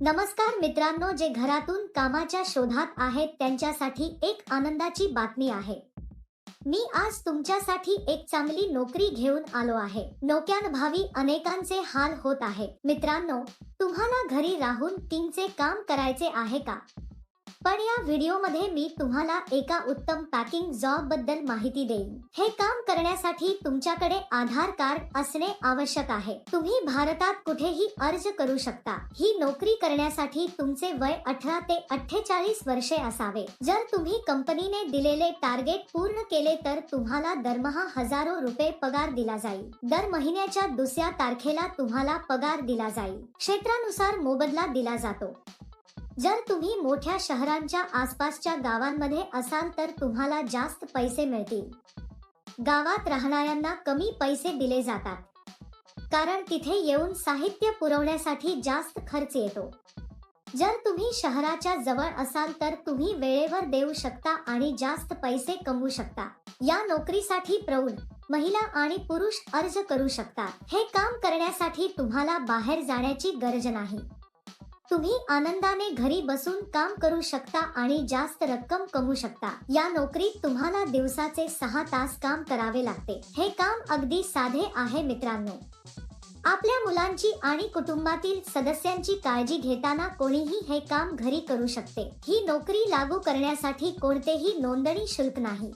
नमस्कार मित्रांनो जे घरातून कामाच्या शोधात आहेत त्यांच्यासाठी एक आनंदाची बातमी आहे. मी आज तुमच्यासाठी एक चांगली नोकरी घेऊन आलो आहे. नोक्यानभावी अनेकांचे हाल होत आहे. मित्रांनो तुम्हाला घरी राहून टीमचे काम करायचे आहे का? पण या व्हिडिओमध्ये मी तुम्हाला एका उत्तम पॅकिंग जॉबबद्दल माहिती देईन. हे काम करण्यासाठी तुमच्याकडे आधार कार्ड असणे आवश्यक आहे. तुम्ही भारतात कुठेही अर्ज करू शकता. ही नोकरी करण्यासाठी तुमचे वय अठरा ते अठ्ठेचाळीस वर्षे असावे. जर तुम्ही कंपनीने दिलेले टार्गेट पूर्ण केले तर तुम्हाला दरमहा हजारो रुपये पगार दिला जाईल. दर महिन्याच्या दुसऱ्या तारखेला तुम्हाला पगार दिला जाईल. क्षेत्रानुसार मोबदला दिला जातो. जर तुम्ही मोठ्या शहरांच्या आसपासच्या गावांमध्ये असाल तर तुम्हाला जास्त पैसे मिळतील. गावात राहणाऱ्यांना कमी पैसे दिले जातात. कारण तिथे येऊन साहित्य पुरवण्यासाठी जास्त खर्च येतो. जर तुम्ही शहराच्या जवळ असाल तर तुम्ही वेळेवर देऊ शकता आणि जास्त पैसे कमवू शकता. या नोकरीसाठी प्रौढ महिला आणि पुरुष अर्ज करू शकतात. हे काम करण्यासाठी तुम्हाला बाहेर जाण्याची गरज नाही. तुम्ही आनंदाने घरी बसून काम करू शकता आणि जास्त रक्कम कमवू शकता. या नोकरीत तुम्हाला दिवसाचे सहा तास काम करावे लागते. हे काम अगदी साधे आहे मित्रांनो. आपल्या मुलांची आणि कुटुंबातील सदस्यांची काळजी घेताना कोणीही हे काम घरी करू शकते. ही नोकरी लागू करण्यासाठी कोणतेही नोंदणी शुल्क नाही.